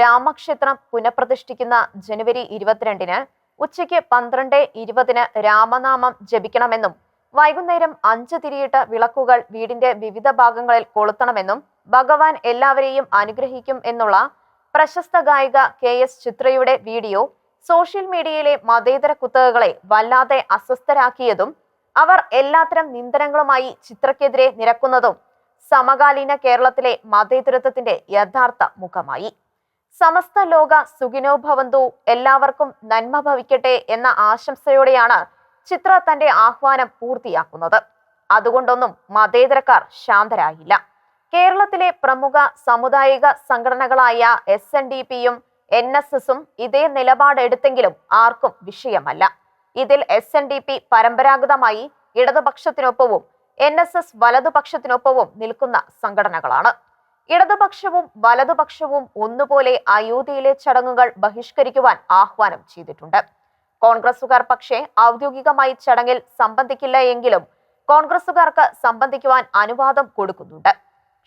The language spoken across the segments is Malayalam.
രാമക്ഷേത്രം പുനഃപ്രതിഷ്ഠിക്കുന്ന ജനുവരി ഇരുപത്തിരണ്ടിന് ഉച്ചയ്ക്ക് പന്ത്രണ്ട് ഇരുപതിന് രാമനാമം ജപിക്കണമെന്നും വൈകുന്നേരം അഞ്ച് തിരിയിട്ട് വിളക്കുകൾ വീടിന്റെ വിവിധ ഭാഗങ്ങളിൽ കൊളുത്തണമെന്നും ഭഗവാൻ എല്ലാവരെയും അനുഗ്രഹിക്കും എന്നുള്ള പ്രശസ്ത ഗായിക കെ എസ് ചിത്രയുടെ വീഡിയോ സോഷ്യൽ മീഡിയയിലെ മതേതര കുത്തകകളെ വല്ലാതെ അസ്വസ്ഥരാക്കിയതും അവർ എല്ലാത്തരം നിന്ദനങ്ങളുമായി ചിത്രക്കെതിരെ നിരക്കുന്നതും സമകാലീന കേരളത്തിലെ മതേതരത്വത്തിന്റെ യഥാർത്ഥ മുഖമായി. സമസ്ത ലോക സുഖിനോ ഭവന്തു എല്ലാവർക്കും നന്മ ഭവിക്കട്ടെ എന്ന ആശംസയോടെയാണ് ചിത്ര തന്റെ ആഹ്വാനം പൂർത്തിയാക്കുന്നത്. അതുകൊണ്ടൊന്നും മതേതരക്കാർ ശാന്തരായില്ല. കേരളത്തിലെ പ്രമുഖ സമുദായിക സംഘടനകളായ എസ് എൻ ഡി പിയും എൻ എസ് എസും ഇതേ നിലപാടെടുത്തെങ്കിലും ആർക്കും വിഷയമല്ല. ഇതിൽ എസ് എൻ ഡി പി പരമ്പരാഗതമായി ഇടതുപക്ഷത്തിനൊപ്പവും എൻ എസ് എസ് വലതുപക്ഷത്തിനൊപ്പവും നിൽക്കുന്ന സംഘടനകളാണ്. ഇടതുപക്ഷവും വലതുപക്ഷവും ഒന്നുപോലെ അയോധ്യയിലെ ചടങ്ങുകൾ ബഹിഷ്കരിക്കുവാൻ ആഹ്വാനം ചെയ്തിട്ടുണ്ട്. കോൺഗ്രസുകാർ പക്ഷേ ഔദ്യോഗികമായി ചടങ്ങിൽ സംബന്ധിക്കില്ല എങ്കിലും കോൺഗ്രസുകാർക്ക് സംബന്ധിക്കുവാൻ അനുവാദം കൊടുക്കുന്നുണ്ട്.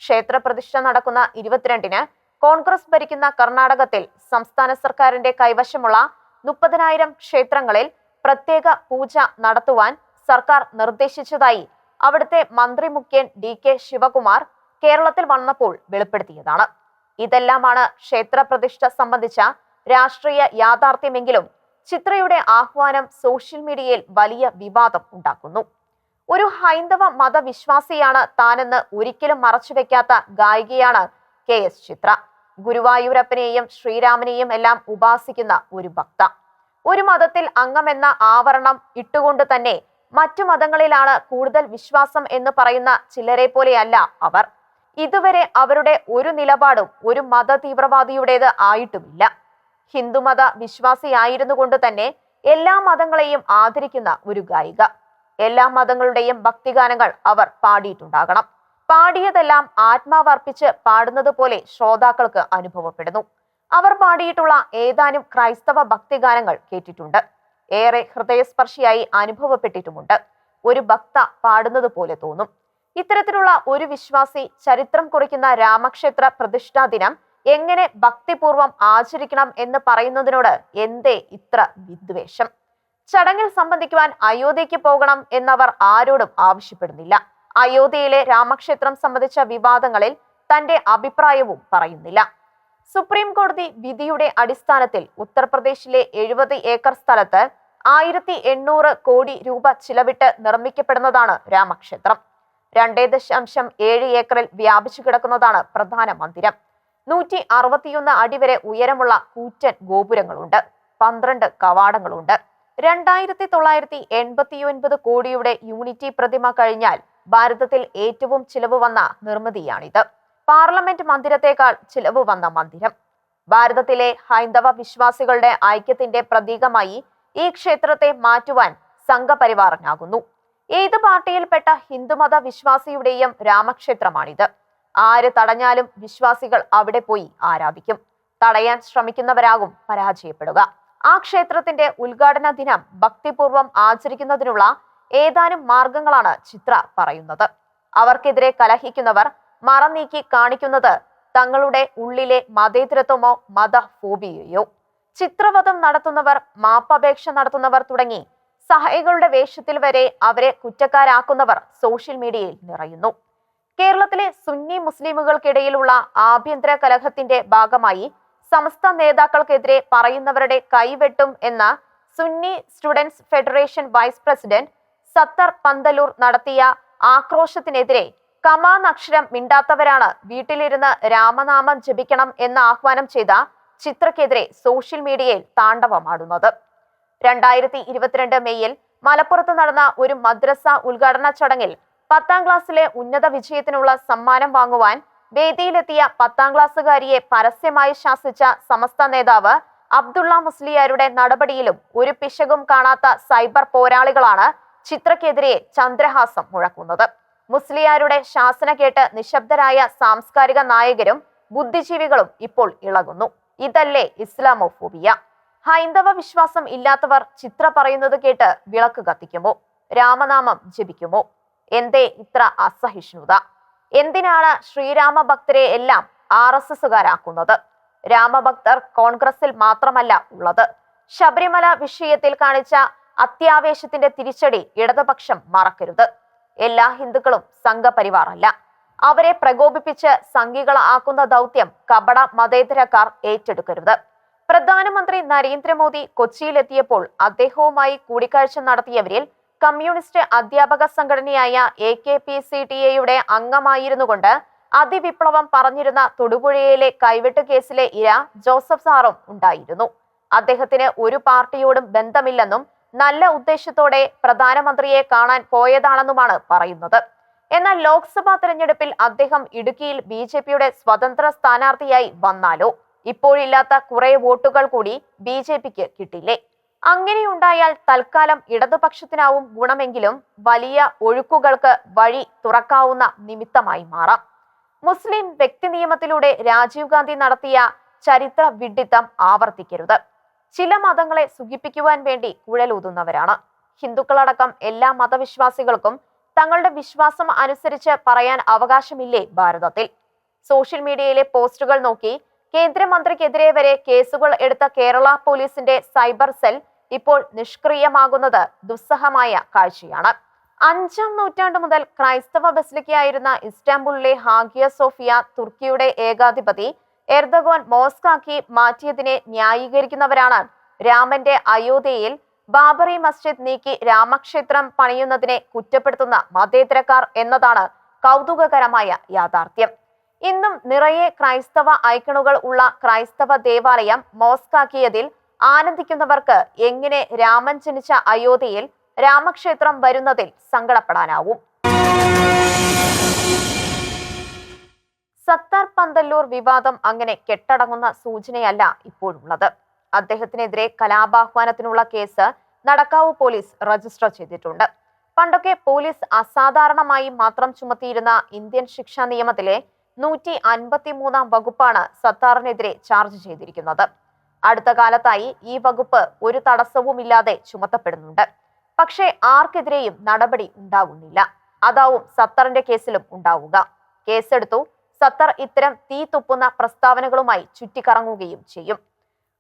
ക്ഷേത്രപ്രതിഷ്ഠ നടക്കുന്ന ഇരുപത്തിരണ്ടിന് കോൺഗ്രസ് ഭരിക്കുന്ന കർണാടകത്തിൽ സംസ്ഥാന സർക്കാരിന്റെ കൈവശമുള്ള മുപ്പതിനായിരം ക്ഷേത്രങ്ങളിൽ പ്രത്യേക പൂജ നടത്തുവാൻ സർക്കാർ നിർദ്ദേശിച്ചതായി അവിടുത്തെ മന്ത്രി മുഖ്യൻ ഡി കെ ശിവകുമാർ കേരളത്തിൽ വന്നപ്പോൾ വെളിപ്പെടുത്തിയതാണ്. ഇതെല്ലാമാണ് ക്ഷേത്രപ്രതിഷ്ഠ സംബന്ധിച്ച രാഷ്ട്രീയ യാഥാർത്ഥ്യമെങ്കിലും ചിത്രയുടെ ആഹ്വാനം സോഷ്യൽ മീഡിയയിൽ വലിയ വിവാദം ഉണ്ടാക്കുന്നു. ഒരു ഹൈന്ദവ മതവിശ്വാസിയാണ് താനെന്ന് ഒരിക്കലും മറച്ചുവെക്കാത്ത ഗായികയാണ് കെ എസ് ചിത്ര. ഗുരുവായൂരപ്പനെയും ശ്രീരാമനെയും എല്ലാം ഉപാസിക്കുന്ന ഒരു ഭക്ത. ഒരു മതത്തിൽ അംഗമെന്ന ആവരണം ഇട്ടുകൊണ്ട് തന്നെ മറ്റു മതങ്ങളിലാണ് കൂടുതൽ വിശ്വാസം എന്ന് പറയുന്ന ചിലരെ പോലെയല്ല അവർ. ഇതുവരെ അവരുടെ ഒരു നിലപാടും ഒരു മത തീവ്രവാദിയുടേത് ആയിട്ടുമില്ല. ഹിന്ദുമത വിശ്വാസിയായിരുന്നു കൊണ്ട് തന്നെ എല്ലാ മതങ്ങളെയും ആദരിക്കുന്ന ഒരു ഗായിക. എല്ലാ മതങ്ങളുടെയും ഭക്തിഗാനങ്ങൾ അവർ പാടിയിട്ടുണ്ടാകണം. പാടിയതെല്ലാം ആത്മാവർപ്പിച്ച് പാടുന്നത് പോലെ ശ്രോതാക്കൾക്ക് അനുഭവപ്പെടുന്നു. അവർ പാടിയിട്ടുള്ള ഏതാനും ക്രൈസ്തവ ഭക്തിഗാനങ്ങൾ കേട്ടിട്ടുണ്ട്. ഏറെ ഹൃദയസ്പർശിയായി അനുഭവപ്പെട്ടിട്ടുമുണ്ട്. ഒരു ഭക്ത പാടുന്നത് പോലെ തോന്നും. ഇത്തരത്തിലുള്ള ഒരു വിശ്വാസി ചരിത്രം കുറിക്കുന്ന രാമക്ഷേത്ര പ്രതിഷ്ഠാ ദിനം എങ്ങനെ ഭക്തിപൂർവം ആചരിക്കണം എന്ന് പറയുന്നതിനോട് എന്തേ ഇത്ര വിദ്വേഷം? ചടങ്ങിൽ സംബന്ധിക്കുവാൻ അയോധ്യയ്ക്ക് പോകണം എന്നവർ ആരോടും ആവശ്യപ്പെടുന്നില്ല. അയോധ്യയിലെ രാമക്ഷേത്രം സംബന്ധിച്ച വിവാദങ്ങളിൽ തന്റെ അഭിപ്രായവും പറയുന്നില്ല. സുപ്രീം കോടതി വിധിയുടെ അടിസ്ഥാനത്തിൽ ഉത്തർപ്രദേശിലെ എഴുപത് ഏക്കർ സ്ഥലത്ത് ആയിരത്തി എണ്ണൂറ് കോടി രൂപ ചിലവിട്ട് നിർമ്മിക്കപ്പെടുന്നതാണ് രാമക്ഷേത്രം. രണ്ടേ ദശാംശം ഏഴ് ഏക്കറിൽ വ്യാപിച്ചു കിടക്കുന്നതാണ് പ്രധാന മന്ദിരം. നൂറ്റി അറുപത്തിയൊന്ന് അടി വരെ ഉയരമുള്ള കൂറ്റൻ ഗോപുരങ്ങളുണ്ട്. പന്ത്രണ്ട് കവാടങ്ങളുണ്ട്. രണ്ടായിരത്തി തൊള്ളായിരത്തി എൺപത്തിയൊൻപത് കോടിയുടെ യൂണിറ്റി പ്രതിമ കഴിഞ്ഞാൽ ഭാരതത്തിൽ ഏറ്റവും ചിലവ് വന്ന നിർമ്മിതിയാണിത്. പാർലമെന്റ് മന്ദിരത്തെക്കാൾ ചിലവ് വന്ന മന്ദിരം. ഭാരതത്തിലെ ഹൈന്ദവ വിശ്വാസികളുടെ ഐക്യത്തിന്റെ പ്രതീകമായി ഈ ക്ഷേത്രത്തെ മാറ്റുവാൻ സംഘപരിവാറിനാകുന്നു. ഏത് പാർട്ടിയിൽപ്പെട്ട ഹിന്ദുമത വിശ്വാസിയുടെയും രാമക്ഷേത്രമാണിത്. ആര് തടഞ്ഞാലും വിശ്വാസികൾ അവിടെ പോയി ആരാധിക്കും. തടയാൻ ശ്രമിക്കുന്നവരാകും പരാജയപ്പെടുക. ആ ക്ഷേത്രത്തിന്റെ ഉദ്ഘാടന ദിനം ഭക്തിപൂർവം ആചരിക്കുന്നതിനുള്ള ഏതാനും മാർഗങ്ങളാണ് ചിത്ര പറയുന്നത്. അവർക്കെതിരെ കലഹിക്കുന്നവർ മറനീക്കി കാണിക്കുന്നത് തങ്ങളുടെ ഉള്ളിലെ മതേതരത്വമോ മതഫോബിയയോ. ചിത്രവധം നടത്തുന്നവർ മാപ്പപേക്ഷ നടത്തുന്നവർ തുടങ്ങി സഹായികളുടെ വേഷത്തിൽ വരെ അവരെ കുറ്റക്കാരാക്കുന്നവർ സോഷ്യൽ മീഡിയയിൽ നിറയുന്നു. കേരളത്തിലെ സുന്നി മുസ്ലിമുകൾക്കിടയിലുള്ള ആഭ്യന്തര കലഹത്തിന്റെ ഭാഗമായി സമസ്ത നേതാക്കൾക്കെതിരെ പറയുന്നവരുടെ കൈവെട്ടും എന്ന Sunni students federation vice president Sattar Panthaloor നടത്തിയ ആക്രോശത്തിനെതിരെ കമാനക്ഷരം മിണ്ടാത്തവരാണ് വീട്ടിലിരുന്ന് രാമനാമം ജപിക്കണം എന്ന് ആഹ്വാനം ചെയ്ത ചിത്രക്കെതിരെ സോഷ്യൽ മീഡിയയിൽ താണ്ഡവമാടുന്നത്. രണ്ടായിരത്തി ഇരുപത്തിരണ്ട് മെയ്യിൽ മലപ്പുറത്ത് നടന്ന ഒരു മദ്രസ ഉദ്ഘാടന ചടങ്ങിൽ പത്താം ക്ലാസ്സിലെ ഉന്നത വിജയത്തിനുള്ള സമ്മാനം വാങ്ങുവാൻ വേദിയിലെത്തിയ പത്താം ക്ലാസ്സുകാരിയെ പരസ്യമായി ശാസിച്ച സമസ്ത നേതാവ് അബ്ദുള്ള മുസ്ലിയാരുടെ നടപടിയിലും ഒരു പിശകും കാണാത്ത സൈബർ പോരാളികളാണ് ചിത്രക്കെതിരെ ചന്ദ്രഹാസം മുഴക്കുന്നത്. മുസ്ലിയാരുടെ ശാസന കേട്ട് നിശബ്ദരായ സാംസ്കാരിക നായകരും ബുദ്ധിജീവികളും ഇപ്പോൾ ഇളകുന്നു. ഇതല്ലേ ഇസ്ലാമോഫോബിയ. ഹൈന്ദവ വിശ്വാസം ഇല്ലാത്തവർ ചിത്ര പറയുന്നത് കേട്ട് വിളക്ക് കത്തിക്കുമോ? രാമനാമം ജപിക്കുമോ? എന്തേ ഇത്ര അസഹിഷ്ണുത? എന്തിനാണ് ശ്രീരാമ ഭക്തരെ എല്ലാം ആർ എസ് എസുകാരാക്കുന്നത് രാമഭക്തർ കോൺഗ്രസിൽ മാത്രമല്ല ഉള്ളത്. ശബരിമല വിഷയത്തിൽ കാണിച്ച അത്യാവേശത്തിന്റെ തിരിച്ചടി ഇടതുപക്ഷം മറക്കരുത്. എല്ലാ ഹിന്ദുക്കളും സംഘപരിവാർ അല്ല അവരെ പ്രകോപിപ്പിച്ച് സംഘികളാക്കുന്ന ദൗത്യം കപട മതേതരക്കാർ ഏറ്റെടുക്കരുത്. പ്രധാനമന്ത്രി നരേന്ദ്രമോദി കൊച്ചിയിലെത്തിയപ്പോൾ അദ്ദേഹവുമായി കൂടിക്കാഴ്ച നടത്തിയവരിൽ കമ്മ്യൂണിസ്റ്റ് അധ്യാപക സംഘടനയായ A K P C T എയുടെ അംഗമായിരുന്നുകൊണ്ട് അതിവിപ്ലവം പറഞ്ഞിരുന്ന തൊടുപുഴയിലെ കൈവെട്ട് കേസിലെ ഇര ജോസഫ് സാറും ഉണ്ടായിരുന്നു. അദ്ദേഹത്തിന് ഒരു പാർട്ടിയോടും ബന്ധമില്ലെന്നും നല്ല ഉദ്ദേശത്തോടെ പ്രധാനമന്ത്രിയെ കാണാൻ പോയതാണെന്നുമാണ് പറയുന്നത്. എന്നാൽ ലോക്സഭാ തെരഞ്ഞെടുപ്പിൽ അദ്ദേഹം ഇടുക്കിയിൽ ബി സ്വതന്ത്ര സ്ഥാനാർത്ഥിയായി വന്നാലോ? ഇപ്പോഴില്ലാത്ത കുറെ വോട്ടുകൾ കൂടി ബി ജെ പിക്ക് കിട്ടില്ലേ അങ്ങനെയുണ്ടായാൽ തൽക്കാലം ഇടതുപക്ഷത്തിനാവും ഗുണമെങ്കിലും വലിയ ഒഴുക്കുകൾക്ക് വഴി തുറക്കാവുന്ന നിമിത്തമായി മാറാം. മുസ്ലിം വ്യക്തി നിയമത്തിലൂടെ രാജീവ് ഗാന്ധി നടത്തിയ ചരിത്ര വിഡിത്തം ആവർത്തിക്കരുത്. ചില മതങ്ങളെ സുഖിപ്പിക്കുവാൻ വേണ്ടി കുഴലൂതുന്നവരാണ്. ഹിന്ദുക്കളടക്കം എല്ലാ മതവിശ്വാസികൾക്കും തങ്ങളുടെ വിശ്വാസം അനുസരിച്ച് പറയാൻ അവകാശമില്ലേ ഭാരതത്തിൽ? സോഷ്യൽ മീഡിയയിലെ പോസ്റ്റുകൾ നോക്കി കേന്ദ്രമന്ത്രിക്കെതിരെ വരെ കേസുകൾ എടുത്ത കേരള പോലീസിന്റെ സൈബർ സെൽ ഇപ്പോൾ നിഷ്ക്രിയമാകുന്നത് ദുസ്സഹമായ കാഴ്ചയാണ്. അഞ്ചാം നൂറ്റാണ്ട് മുതൽ ക്രൈസ്തവ ബസിലിക്കയായിരുന്ന ഇസ്റ്റാംബുളിലെ ഹാഗിയ സോഫിയ തുർക്കിയുടെ ഏകാധിപതി എർദഗോൻ മോസ്കാക്കി മാറ്റിയതിനെ ന്യായീകരിക്കുന്നവരാണ്. രാമന്റെ അയോധ്യയിൽ ബാബറി മസ്ജിദ് നീക്കി രാമക്ഷേത്രം പണിയുന്നതിനെ കുറ്റപ്പെടുത്തുന്ന മതേതരക്കാർ എന്നതാണ് കൗതുകകരമായ യാഥാർത്ഥ്യം. ഇന്നും നിറയെ ക്രൈസ്തവ ഐക്കണുകൾ ഉള്ള ക്രൈസ്തവ ദേവാലയം മോസ്കാക്കിയതിൽ ആനന്ദിക്കുന്നവർക്ക് എങ്ങനെ രാമൻ ജനിച്ച അയോധ്യയിൽ രാമക്ഷേത്രം വരുന്നതിൽ സങ്കടപ്പെടാനാവും. സത്താർ പന്തല്ലൂർ വിവാദം അങ്ങനെ കെട്ടടങ്ങുന്ന സൂചനയല്ല ഇപ്പോഴുള്ളത്. അദ്ദേഹത്തിനെതിരെ കലാപാഹ്വാനത്തിനുള്ള കേസ് നടക്കാവ് പോലീസ് രജിസ്റ്റർ ചെയ്തിട്ടുണ്ട്. പണ്ടൊക്കെ പോലീസ് അസാധാരണമായി മാത്രം ചുമത്തിയിരുന്ന ഇന്ത്യൻ ശിക്ഷാ നിയമത്തിലെ നൂറ്റി അൻപത്തി മൂന്നാം വകുപ്പാണ് സത്താറിനെതിരെ ചാർജ് ചെയ്തിരിക്കുന്നത്. അടുത്ത കാലത്തായി ഈ വകുപ്പ് ഒരു തടസ്സവുമില്ലാതെ ചുമത്തപ്പെടുന്നുണ്ട്. പക്ഷേ ആർക്കെതിരെയും നടപടി ഉണ്ടാകുന്നില്ല അതാവും സത്തറിന്റെ കേസിലും ഉണ്ടാവുക. കേസെടുത്തു സത്തർ ഇത്തരം തീ തുപ്പുന്ന പ്രസ്താവനകളുമായി ചുറ്റിക്കറങ്ങുകയും ചെയ്യും.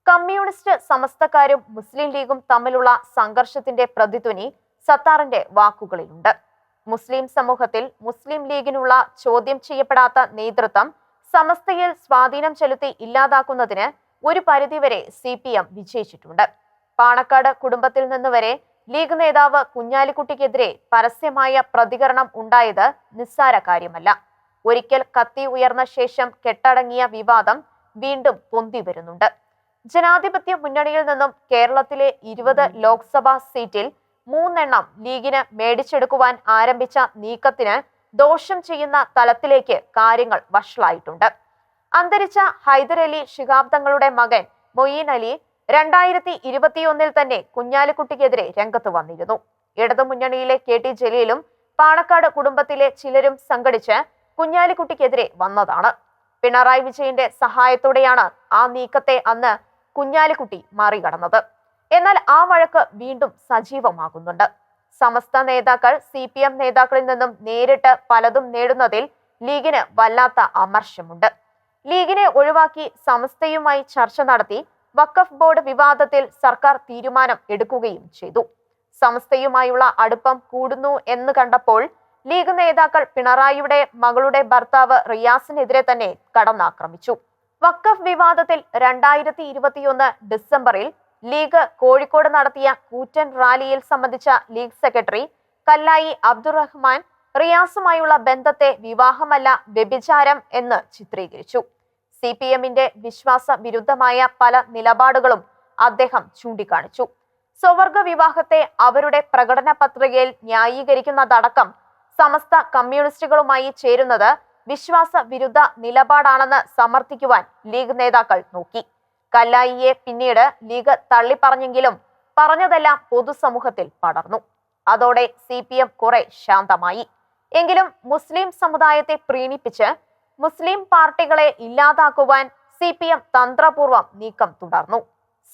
കമ്മ്യൂണിസ്റ്റ് സമസ്തക്കാരും മുസ്ലിം ലീഗും തമ്മിലുള്ള സംഘർഷത്തിന്റെ പ്രതിധ്വനി സത്താറിന്റെ വാക്കുകളിലുണ്ട്. മുസ്ലിം സമൂഹത്തിൽ മുസ്ലിം ലീഗിനുള്ള ചോദ്യം ചെയ്യപ്പെടാത്ത നേതൃത്വം സമസ്തയിൽ സ്വാധീനം ചെലുത്തി ഇല്ലാതാക്കുന്നതിന് ഒരു പരിധിവരെ സി പി എം വിജയിച്ചിട്ടുണ്ട്. പാണക്കാട് കുടുംബത്തിൽ നിന്ന് വരെ ലീഗ് നേതാവ് കുഞ്ഞാലിക്കുട്ടിക്കെതിരെ പരസ്യമായ പ്രതികരണം ഉണ്ടായത് നിസ്സാര കാര്യമല്ല. ഒരിക്കൽ കത്തി ഉയർന്ന ശേഷം കെട്ടടങ്ങിയ വിവാദം വീണ്ടും പൊന്തി വരുന്നുണ്ട്. ജനാധിപത്യ മുന്നണിയിൽ നിന്നും കേരളത്തിലെ ഇരുപത് ലോക്സഭാ സീറ്റിൽ മൂന്നെണ്ണം ലീഗിന് മേടിച്ചെടുക്കുവാൻ ആരംഭിച്ച നീക്കത്തിന് ദോഷം ചെയ്യുന്ന തലത്തിലേക്ക് കാര്യങ്ങൾ വഷളായിട്ടുണ്ട്. അന്തരിച്ച ഹൈദരലി ശിഹാബ്ദങ്ങളുടെ മകൻ മൊയ്യീൻ അലി രണ്ടായിരത്തി ഇരുപത്തിയൊന്നിൽ തന്നെ കുഞ്ഞാലിക്കുട്ടിക്കെതിരെ രംഗത്ത് വന്നിരുന്നു. ഇടതുമുന്നണിയിലെ കെ ടി ജലീലും പാണക്കാട് കുടുംബത്തിലെ ചിലരും സംഘടിച്ച് കുഞ്ഞാലിക്കുട്ടിക്കെതിരെ വന്നതാണ്. പിണറായി വിജയന്റെ സഹായത്തോടെയാണ് ആ നീക്കത്തെ അന്ന് കുഞ്ഞാലിക്കുട്ടി മറികടന്നത്. എന്നാൽ ആ വഴക്ക് വീണ്ടും സജീവമാകുന്നുണ്ട്. സമസ്ത നേതാക്കൾ സി പി എം നേതാക്കളിൽ നിന്നും നേരിട്ട് പലതും നേടുന്നതിൽ ലീഗിന് വല്ലാത്ത അമർഷമുണ്ട്. ലീഗിനെ ഒഴിവാക്കി സമസ്തയുമായി ചർച്ച നടത്തി വക്കഫ് ബോർഡ് വിവാദത്തിൽ സർക്കാർ തീരുമാനം എടുക്കുകയും ചെയ്തു. സമസ്തയുമായുള്ള അടുപ്പം കൂടുന്നു എന്ന് കണ്ടപ്പോൾ ലീഗ് നേതാക്കൾ പിണറായിയുടെ മകളുടെ ഭർത്താവ് റിയാസിനെതിരെ തന്നെ കടന്നാക്രമിച്ചു. വഖഫ് വിവാദത്തിൽ രണ്ടായിരത്തി ഇരുപത്തിയൊന്ന് ഡിസംബറിൽ ലീഗ് കോഴിക്കോട് നടത്തിയ കൂറ്റൻ റാലിയിൽ സംബന്ധിച്ച ലീഗ് സെക്രട്ടറി കല്ലായി അബ്ദുറഹ്മാൻ റിയാസുമായുള്ള ബന്ധത്തെ വിവാഹമല്ല വ്യഭിചാരം എന്ന് ചിത്രീകരിച്ചു. സി പി എമ്മിന്റെ വിശ്വാസ വിരുദ്ധമായ പല നിലപാടുകളും അദ്ദേഹം ചൂണ്ടിക്കാണിച്ചു. സ്വവർഗ വിവാഹത്തെ അവരുടെ പ്രകടന പത്രികയിൽ ന്യായീകരിക്കുന്നതടക്കം സമസ്ത കമ്മ്യൂണിസ്റ്റുകളുമായി ചേരുന്നത് വിശ്വാസ വിരുദ്ധ നിലപാടാണെന്ന് സമർത്ഥിക്കുവാൻ ലീഗ് നേതാക്കൾ നോക്കി. കല്ലായിയെ പിന്നീട് ലീഗ് തള്ളിപ്പറഞ്ഞെങ്കിലും പറഞ്ഞതെല്ലാം പൊതുസമൂഹത്തിൽ പടർന്നു. അതോടെ സി പി എം കുറെ ശാന്തമായി. എങ്കിലും മുസ്ലിം സമുദായത്തെ പ്രീണിപ്പിച്ച് മുസ്ലിം പാർട്ടികളെ ഇല്ലാതാക്കുവാൻ സി പി എം തന്ത്രപൂർവം നീക്കം തുടർന്നു.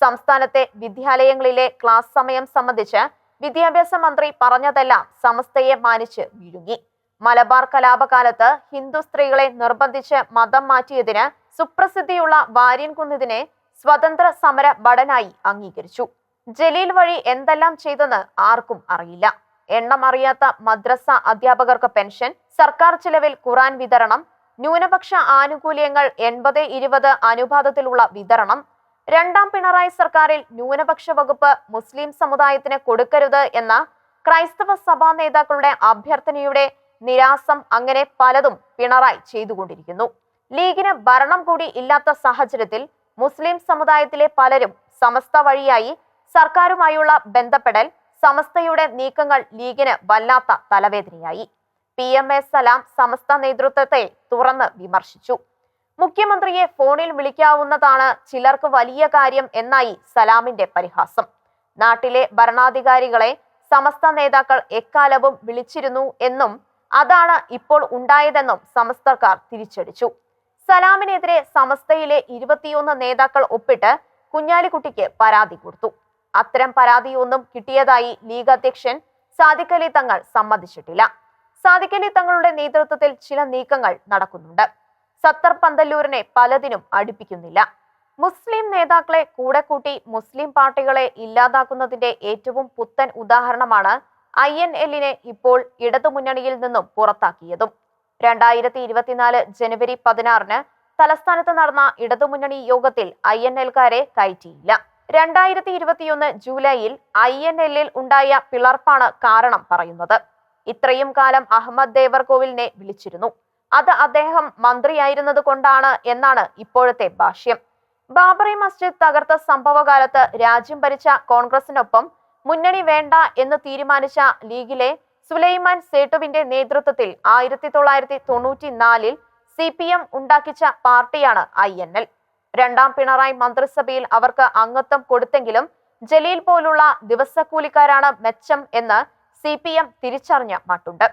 സംസ്ഥാനത്തെ വിദ്യാലയങ്ങളിലെ ക്ലാസ് സമയം സംബന്ധിച്ച് വിദ്യാഭ്യാസ മന്ത്രി പറഞ്ഞതെല്ലാം സമസ്തയെ മാനിച്ച് വിഴുങ്ങി. മലബാർ കലാപകാലത്ത് ഹിന്ദു സ്ത്രീകളെ നിർബന്ധിച്ച് മതം മാറ്റിയതിന് സുപ്രസിദ്ധിയുള്ള വാര്യൻകുന്നതിനെ സ്വതന്ത്ര സമര ഭടനായി അംഗീകരിച്ചു. ജലീൽ വഴി എന്തെല്ലാം ചെയ്തെന്ന് ആർക്കും അറിയില്ല. എണ്ണമറിയാത്ത മദ്രസ അധ്യാപകർക്ക് പെൻഷൻ സർക്കാർ ചിലവിൽ ഖുറാൻ വിതരണം ന്യൂനപക്ഷ ആനുകൂല്യങ്ങൾ എൺപത് ഇരുപത് അനുപാതത്തിലുള്ള വിതരണം രണ്ടാം പിണറായി സർക്കാരിൽ ന്യൂനപക്ഷ വകുപ്പ് മുസ്ലിം സമുദായത്തിന് കൊടുക്കരുത് എന്ന ക്രൈസ്തവ സഭാ നേതാക്കളുടെ അഭ്യർത്ഥനയുടെ നിരാസം അങ്ങനെ പലതും പിണറായി ചെയ്തുകൊണ്ടിരിക്കുന്നു. ലീഗിന് ഭരണം കൂടി ഇല്ലാത്ത സാഹചര്യത്തിൽ മുസ്ലിം സമുദായത്തിലെ പലരും സമസ്ത വഴിയായി സർക്കാരുമായുള്ള ബന്ധപ്പെടൽ സമസ്തയുടെ നീക്കങ്ങൾ ലീഗിന് വല്ലാത്ത തലവേദനയായി. P M A Salam Samastha നേതൃത്വത്തെ തുറന്ന് വിമർശിച്ചു. മുഖ്യമന്ത്രിയെ ഫോണിൽ വിളിക്കാവുന്നതാണ് ചിലർക്ക് വലിയ കാര്യം എന്നായി സലാമിന്റെ പരിഹാസം. നാട്ടിലെ ഭരണാധികാരികളെ സമസ്ത നേതാക്കൾ എക്കാലവും വിളിച്ചിരുന്നു എന്നും അതാണ് ഇപ്പോൾ ഉണ്ടായതെന്നും സമസ്തക്കാർ തിരിച്ചടിച്ചു. സലാമിനെതിരെ സമസ്തയിലെ ഇരുപത്തിയൊന്ന് നേതാക്കൾ ഒപ്പിട്ട് കുഞ്ഞാലിക്കുട്ടിക്ക് പരാതി കൊടുത്തു. അത്തരം പരാതിയൊന്നും കിട്ടിയതായി ലീഗ് അധ്യക്ഷൻ സാദിഖലി തങ്ങൾ സമ്മതിച്ചിട്ടില്ല. സാദിഖലി തങ്ങളുടെ നേതൃത്വത്തിൽ ചില നീക്കങ്ങൾ നടക്കുന്നുണ്ട്. സത്തർ പന്തല്ലൂരിനെ പലതിനും അടുപ്പിക്കുന്നില്ല. മുസ്ലിം നേതാക്കളെ കൂടെ കൂട്ടി മുസ്ലിം പാർട്ടികളെ ഇല്ലാതാക്കുന്നതിന്റെ ഏറ്റവും പുത്തൻ ഉദാഹരണമാണ് ഐ എൻ എല്ലിനെ ഇപ്പോൾ ഇടതുമുന്നണിയിൽ നിന്നും പുറത്താക്കിയതും. രണ്ടായിരത്തി ഇരുപത്തിനാല് ജനുവരി പതിനാറിന് തലസ്ഥാനത്ത് നടന്ന ഇടതുമുന്നണി യോഗത്തിൽ ഐ എൻ എൽക്കാരെ കയറ്റിയില്ല. രണ്ടായിരത്തി ഇരുപത്തിയൊന്ന് ജൂലൈയിൽ ഐ എൻ എല്ലിൽ ഉണ്ടായ പിളർപ്പാണ് കാരണം പറയുന്നത്. ഇത്രയും കാലം അഹമ്മദ് ദേവർകോവിലിനെ വിളിച്ചിരുന്നു. അത് അദ്ദേഹം മന്ത്രിയായിരുന്നത് കൊണ്ടാണ് എന്നാണ് ഇപ്പോഴത്തെ ഭാഷ്യം. ബാബറി മസ്ജിദ് തകർത്ത സംഭവകാലത്ത് രാജ്യം ഭരിച്ച കോൺഗ്രസിനൊപ്പം മുന്നണി വേണ്ട എന്ന് തീരുമാനിച്ച ലീഗിലെ സുലൈമാൻ സേട്ടുവിന്റെ നേതൃത്വത്തിൽ ആയിരത്തി തൊള്ളായിരത്തി തൊണ്ണൂറ്റി നാലിൽ സി പി എം ഉണ്ടാക്കിച്ച പാർട്ടിയാണ് ഐ എൻ എൽ. രണ്ടാം പിണറായി മന്ത്രിസഭയിൽ അവർക്ക് അംഗത്വം കൊടുത്തെങ്കിലും ജലീൽ പോലുള്ള ദിവസക്കൂലിക്കാരാണ് മെച്ചം എന്ന് സി പി എം തിരിച്ചറിഞ്ഞ മട്ടുണ്ട്.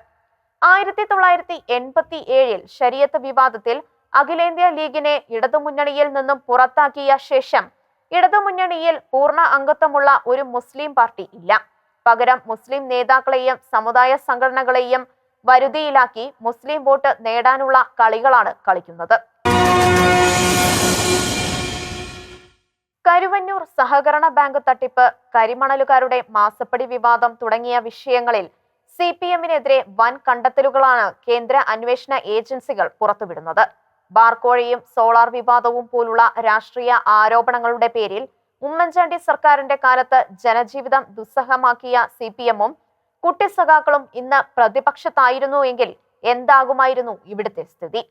ആയിരത്തി തൊള്ളായിരത്തി എൺപത്തി ഏഴിൽ ശരീഅത്ത് വിവാദത്തിൽ അഖിലേന്ത്യാ ലീഗിനെ ഇടതുമുന്നണിയിൽ നിന്നും പുറത്താക്കിയ ശേഷം ഇടതുമുന്നണിയിൽ പൂർണ അംഗത്വമുള്ള ഒരു മുസ്ലിം പാർട്ടി ഇല്ല. പകരം മുസ്ലിം നേതാക്കളെയും സമുദായ സംഘടനകളെയും വരുതിയിലാക്കി മുസ്ലിം വോട്ട് നേടാനുള്ള കളികളാണ് കളിക്കുന്നത്. കരുവന്നൂർ സഹകരണ ബാങ്ക് തട്ടിപ്പ് കരിമണലുകാരുടെ മാസപ്പടി വിവാദം തുടങ്ങിയ വിഷയങ്ങളിൽ സി പി എമ്മിനെതിരെ വൻ കണ്ടെത്തലുകളാണ് കേന്ദ്ര അന്വേഷണ ഏജൻസികൾ പുറത്തുവിടുന്നത്. ബാർക്കോഴയും സോളാർ വിവാദവും പോലുള്ള രാഷ്ട്രീയ ആരോപണങ്ങളുടെ പേരിൽ ഉമ്മൻചാണ്ടി സർക്കാരിന്റെ കാലത്ത് ജനജീവിതം ദുസ്സഹമാക്കിയ സി പി എമ്മും കുട്ടിസഖാക്കളും ഇന്ന് പ്രതിപക്ഷത്തായിരുന്നു എങ്കിൽ എന്താകുമായിരുന്നു ഇവിടുത്തെ സ്ഥിതി?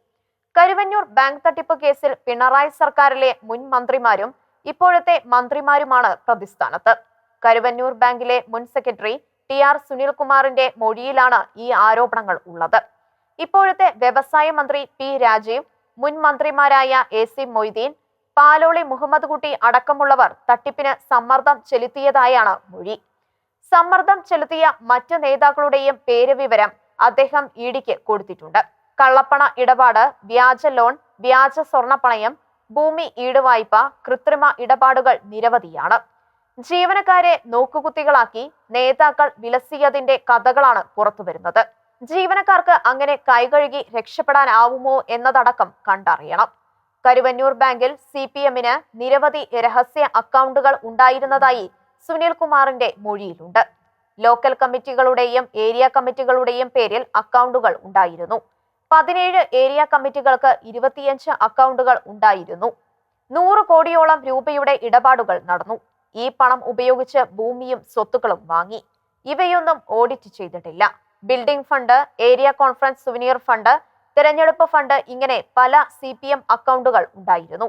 കരുവന്നൂർ ബാങ്ക് തട്ടിപ്പ് കേസിൽ പിണറായി സർക്കാരിലെ മുൻ മന്ത്രിമാരും ഇപ്പോഴത്തെ മന്ത്രിമാരുമാണ് പ്രതിസ്ഥാനത്ത്. കരുവന്നൂർ ബാങ്കിലെ മുൻ സെക്രട്ടറി ടി ആർ സുനിൽകുമാറിന്റെ മൊഴിയിലാണ് ഈ ആരോപണങ്ങൾ ഉള്ളത്. ഇപ്പോഴത്തെ വ്യവസായ മന്ത്രി പി രാജീവ് മുൻ മന്ത്രിമാരായ എ സി മൊയ്തീൻ പാലോളി മുഹമ്മദ് കുട്ടി അടക്കമുള്ളവർ തട്ടിപ്പിന് സമ്മർദ്ദം ചെലുത്തിയതായാണ് മൊഴി. സമ്മർദ്ദം ചെലുത്തിയ മറ്റു നേതാക്കളുടെയും പേര് വിവരം അദ്ദേഹം ഇഡിക്ക് കൊടുത്തിട്ടുണ്ട്. കള്ളപ്പണ ഇടപാട് വ്യാജ ലോൺ വ്യാജ സ്വർണപ്പണയം ഭൂമി ഈടുവായ്പ കൃത്രിമ ഇടപാടുകൾ നിരവധിയാണ്. ജീവനക്കാരെ നോക്കുകുത്തികളാക്കി നേതാക്കൾ വിലസിയതിന്റെ കഥകളാണ് പുറത്തുവരുന്നത്. ജീവനക്കാർക്ക് അങ്ങനെ കൈകഴുകി രക്ഷപ്പെടാനാവുമോ എന്നതടക്കം കണ്ടറിയണം. കരുവന്നൂർ ബാങ്കിൽ സി പി എമ്മിന് നിരവധി രഹസ്യ അക്കൗണ്ടുകൾ ഉണ്ടായിരുന്നതായി സുനിൽകുമാറിന്റെ മൊഴിയിലുണ്ട്. ലോക്കൽ കമ്മിറ്റികളുടെയും ഏരിയ കമ്മിറ്റികളുടെയും പേരിൽ അക്കൗണ്ടുകൾ ഉണ്ടായിരുന്നു. പതിനേഴ് ഏരിയ കമ്മിറ്റികൾക്ക് ഇരുപത്തിയഞ്ച് അക്കൗണ്ടുകൾ ഉണ്ടായിരുന്നു. നൂറ് കോടിയോളം രൂപയുടെ ഇടപാടുകൾ നടന്നു. ഈ പണം ഉപയോഗിച്ച് ഭൂമിയും സ്വത്തുക്കളും വാങ്ങി. ഇവയൊന്നും ഓഡിറ്റ് ചെയ്തിട്ടില്ല. Building fund area conference souvenir fund തിരഞ്ഞെടുപ്പ് ഫണ്ട് ഇങ്ങനെ പല സി പി എം അക്കൗണ്ടുകൾ ഉണ്ടായിരുന്നു.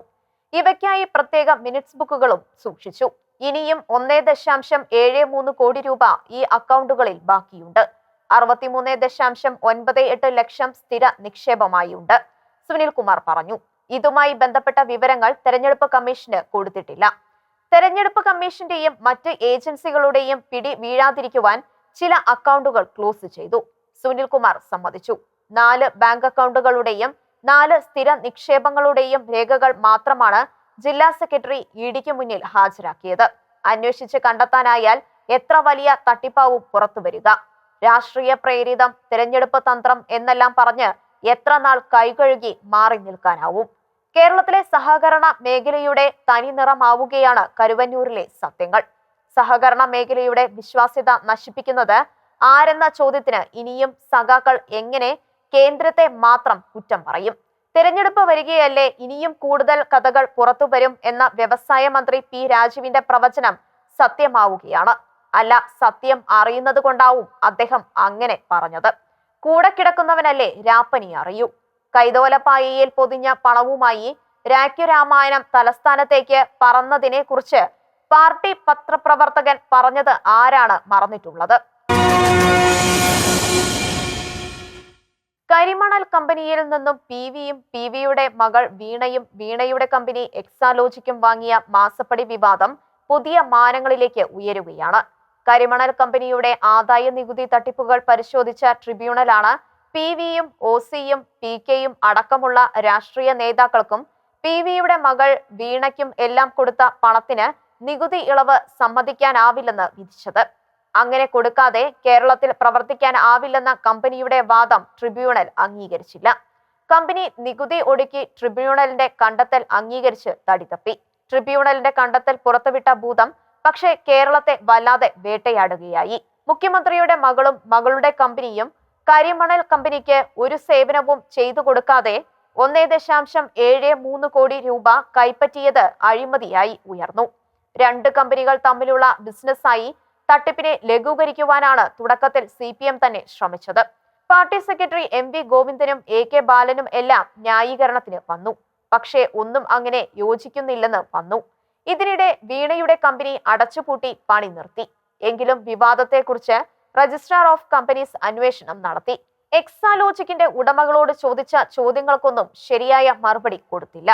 ഇവയ്ക്കായി പ്രത്യേക മിനിറ്റ്സ് ബുക്കുകളും സൂക്ഷിച്ചു. ഇനിയും ഒന്നേ ദശാംശം ഏഴ് മൂന്ന് കോടി രൂപ ഈ അക്കൗണ്ടുകളിൽ ബാക്കിയുണ്ട്. അറുപത്തിമൂന്ന് ദശാംശം ഒൻപത് എട്ട് ലക്ഷം സ്ഥിര നിക്ഷേപമായുണ്ട് സുനിൽ കുമാർ പറഞ്ഞു. ഇതുമായി ബന്ധപ്പെട്ട വിവരങ്ങൾ തെരഞ്ഞെടുപ്പ് കമ്മീഷന് കൊടുത്തിട്ടില്ല. തെരഞ്ഞെടുപ്പ് കമ്മീഷന്റെയും മറ്റ് ഏജൻസികളുടെയും പിടി വീഴാതിരിക്കുവാൻ ചില അക്കൗണ്ടുകൾ ക്ലോസ് ചെയ്തു സുനിൽ കുമാർ സമ്മതിച്ചു. നാല് ബാങ്ക് അക്കൗണ്ടുകളുടെയും നാല് സ്ഥിര നിക്ഷേപങ്ങളുടെയും രേഖകൾ മാത്രമാണ് ജില്ലാ സെക്രട്ടറി ഇ ഡിക്ക് മുന്നിൽ ഹാജരാക്കിയത്. അന്വേഷിച്ച് കണ്ടെത്താനായാൽ എത്ര വലിയ തട്ടിപ്പാവും പുറത്തുവരിക. രാഷ്ട്രീയ പ്രേരിതം തിരഞ്ഞെടുപ്പ് തന്ത്രം എന്നെല്ലാം പറഞ്ഞ് എത്ര നാൾ കൈകഴുകി മാറി നിൽക്കാനാവും. കേരളത്തിലെ സഹകരണ മേഖലയുടെ തനി നിറമാവുകയാണ് കരുവന്നൂരിലെ സത്യങ്ങൾ. സഹകരണ മേഖലയുടെ വിശ്വാസ്യത നശിപ്പിക്കുന്നത് ആരെന്ന ചോദ്യത്തിന് ഇനിയും സഖാക്കൾ എങ്ങനെ കേന്ദ്രത്തെ മാത്രം കുറ്റം പറയും. തെരഞ്ഞെടുപ്പ് വരികയല്ലേ ഇനിയും കൂടുതൽ കഥകൾ പുറത്തു വരും എന്ന വ്യവസായ മന്ത്രി പി രാജുവിന്റെ പ്രവചനം സത്യമാവുകയാണ്. അല്ല സത്യം അറിയുന്നത് കൊണ്ടാവും അദ്ദേഹം അങ്ങനെ പറഞ്ഞത്. കൂടെ കിടക്കുന്നവനല്ലേ രാപ്പനി അറിയൂ. കൈതോലപ്പായയിൽ പൊതിഞ്ഞ പണവുമായി രാഖ്യരാമായണം തലസ്ഥാനത്തേക്ക് പറന്നതിനെ കുറിച്ച് പാർട്ടി പത്രപ്രവർത്തകൻ പറഞ്ഞത് ആരാണ് മറന്നിട്ടുള്ളത്? കരിമണൽ കമ്പനിയിൽ നിന്നും പി വിയും പി വിയുടെ മകൾ വീണയും വീണയുടെ കമ്പനി എക്സാലോജിക്കും വാങ്ങിയ മാസപ്പടി വിവാദം പുതിയ മാനങ്ങളിലേക്ക് ഉയരുകയാണ്. കരിമണൽ കമ്പനിയുടെ ആദായ നികുതി തട്ടിപ്പുകൾ പരിശോധിച്ച ട്രിബ്യൂണലാണ് പി വിയും ഒ സിയും പി കെയും അടക്കമുള്ള രാഷ്ട്രീയ നേതാക്കൾക്കും പി വിയുടെ മകൾ വീണയ്ക്കും എല്ലാം കൊടുത്ത പണത്തിന് നികുതി ഇളവ് സമ്മതിക്കാനാവില്ലെന്ന് വിധിച്ചത്. അങ്ങനെ കൊടുക്കാതെ കേരളത്തിൽ പ്രവർത്തിക്കാൻ ആവില്ലെന്ന കമ്പനിയുടെ വാദം ട്രിബ്യൂണൽ അംഗീകരിച്ചില്ല. കമ്പനി നികുതി ഒടുക്കി ട്രിബ്യൂണലിന്റെ കണ്ടെത്തൽ അംഗീകരിച്ച് തടിതപ്പി. ട്രിബ്യൂണലിന്റെ കണ്ടെത്തൽ പുറത്തുവിട്ട ഭൂതം പക്ഷേ കേരളത്തെ വല്ലാതെ വേട്ടയാടുകയായി. മുഖ്യമന്ത്രിയുടെ മകളും മകളുടെ കമ്പനിയും കരിമണൽ കമ്പനിക്ക് ഒരു സേവനവും ചെയ്തു കൊടുക്കാതെ ഒന്നേ ദശാംശം ഏഴ് മൂന്ന് കോടി രൂപ കൈപ്പറ്റിയത് അഴിമതിയായി ഉയർന്നു. രണ്ട് കമ്പനികൾ തമ്മിലുള്ള ബിസിനസ്സായി തട്ടിപ്പിനെ ലഘൂകരിക്കുവാനാണ് തുടക്കത്തിൽ സി തന്നെ ശ്രമിച്ചത്. പാർട്ടി സെക്രട്ടറി എം വി ഗോവിന്ദനും എ കെ ബാലനും എല്ലാം ന്യായീകരണത്തിന് വന്നു. പക്ഷേ ഒന്നും അങ്ങനെ യോജിക്കുന്നില്ലെന്ന് വന്നു. ഇതിനിടെ വീണയുടെ കമ്പനി അടച്ചുപൂട്ടി പണി നിർത്തി. എങ്കിലും വിവാദത്തെക്കുറിച്ച് രജിസ്ട്രാർ ഓഫ് കമ്പനീസ് അന്വേഷണം നടത്തി. എക്സാലോജിക്കിന്റെ ഉടമകളോട് ചോദിച്ച ചോദ്യങ്ങൾക്കൊന്നും ശരിയായ മറുപടി കൊടുത്തില്ല.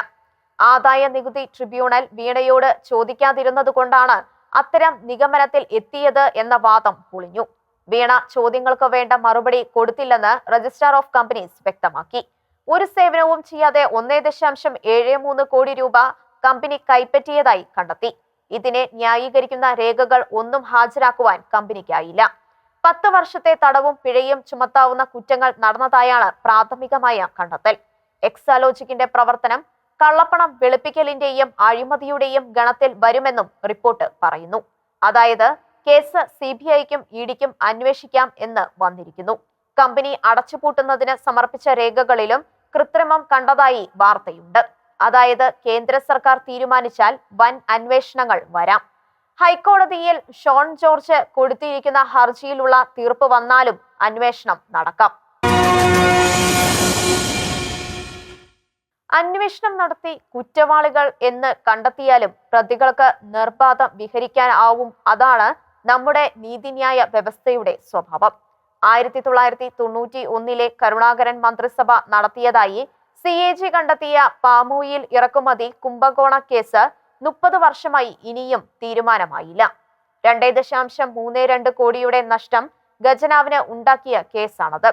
ആദായ നികുതി ട്രിബ്യൂണൽ വീണയോട് ചോദിക്കാതിരുന്നത് കൊണ്ടാണ് അത്തരം നിഗമനത്തിൽ എത്തിയത് എന്ന വാദം പൊളിഞ്ഞു. വീണ ചോദ്യങ്ങൾക്ക് വേണ്ട മറുപടി കൊടുത്തില്ലെന്ന് രജിസ്ട്രാർ ഓഫ് കമ്പനീസ് വ്യക്തമാക്കി. ഒരു സേവനവും ചെയ്യാതെ ഒന്നേ ദശാംശം ഏഴ് മൂന്ന് കോടി രൂപ കമ്പനി കൈപ്പറ്റിയതായി കണ്ടെത്തി. ഇതിനെ ന്യായീകരിക്കുന്ന രേഖകൾ ഒന്നും ഹാജരാക്കുവാൻ കമ്പനിക്കായില്ല. പത്ത് വർഷത്തെ തടവും പിഴയും ചുമത്താവുന്ന കുറ്റങ്ങൾ നടന്നതായാണ് പ്രാഥമികമായ കണ്ടെത്തൽ. എക്സാലോജിക്കിന്റെ പ്രവർത്തനം കള്ളപ്പണം വെളുപ്പിക്കലിന്റെയും അഴിമതിയുടെയും ഗണത്തിൽ വരുമെന്നും റിപ്പോർട്ട് പറയുന്നു. അതായത് കേസ് സി ബി ഐക്കും ഇഡിക്കും അന്വേഷിക്കാം എന്ന് വന്നിരിക്കുന്നു. കമ്പനി അടച്ചുപൂട്ടുന്നതിന് സമർപ്പിച്ച രേഖകളിലും കൃത്രിമം കണ്ടതായി വാർത്തയുണ്ട്. അതായത് കേന്ദ്ര സർക്കാർ തീരുമാനിച്ചാൽ വൻ അന്വേഷണങ്ങൾ വരാം. ഹൈക്കോടതിയിൽ ഷോൺ ജോർജ് കൊടുത്തിരിക്കുന്ന ഹർജിയിലുള്ള തീർപ്പ് വന്നാലും അന്വേഷണം നടക്കാം. അന്വേഷണം നടത്തി കുറ്റവാളികൾ എന്ന് കണ്ടെത്തിയാലും പ്രതികൾക്ക് നിർബാധം വിഹരിക്കാനാവും. അതാണ് നമ്മുടെ നീതിന്യായ വ്യവസ്ഥയുടെ സ്വഭാവം. ആയിരത്തി തൊള്ളായിരത്തി തൊണ്ണൂറ്റി ഒന്നിലെ കരുണാകരൻ മന്ത്രിസഭ നടത്തിയതായി സി എ ജി കണ്ടെത്തിയ പാമോയിൽ ഇറക്കുമതി കുംഭകോണ കേസ് മുപ്പത് വർഷമായി ഇനിയും തീരുമാനമായില്ല. രണ്ടേ ദശാംശം മൂന്ന് രണ്ട് കോടിയുടെ നഷ്ടം ഖജനാവിന് ഉണ്ടാക്കിയ കേസാണത്.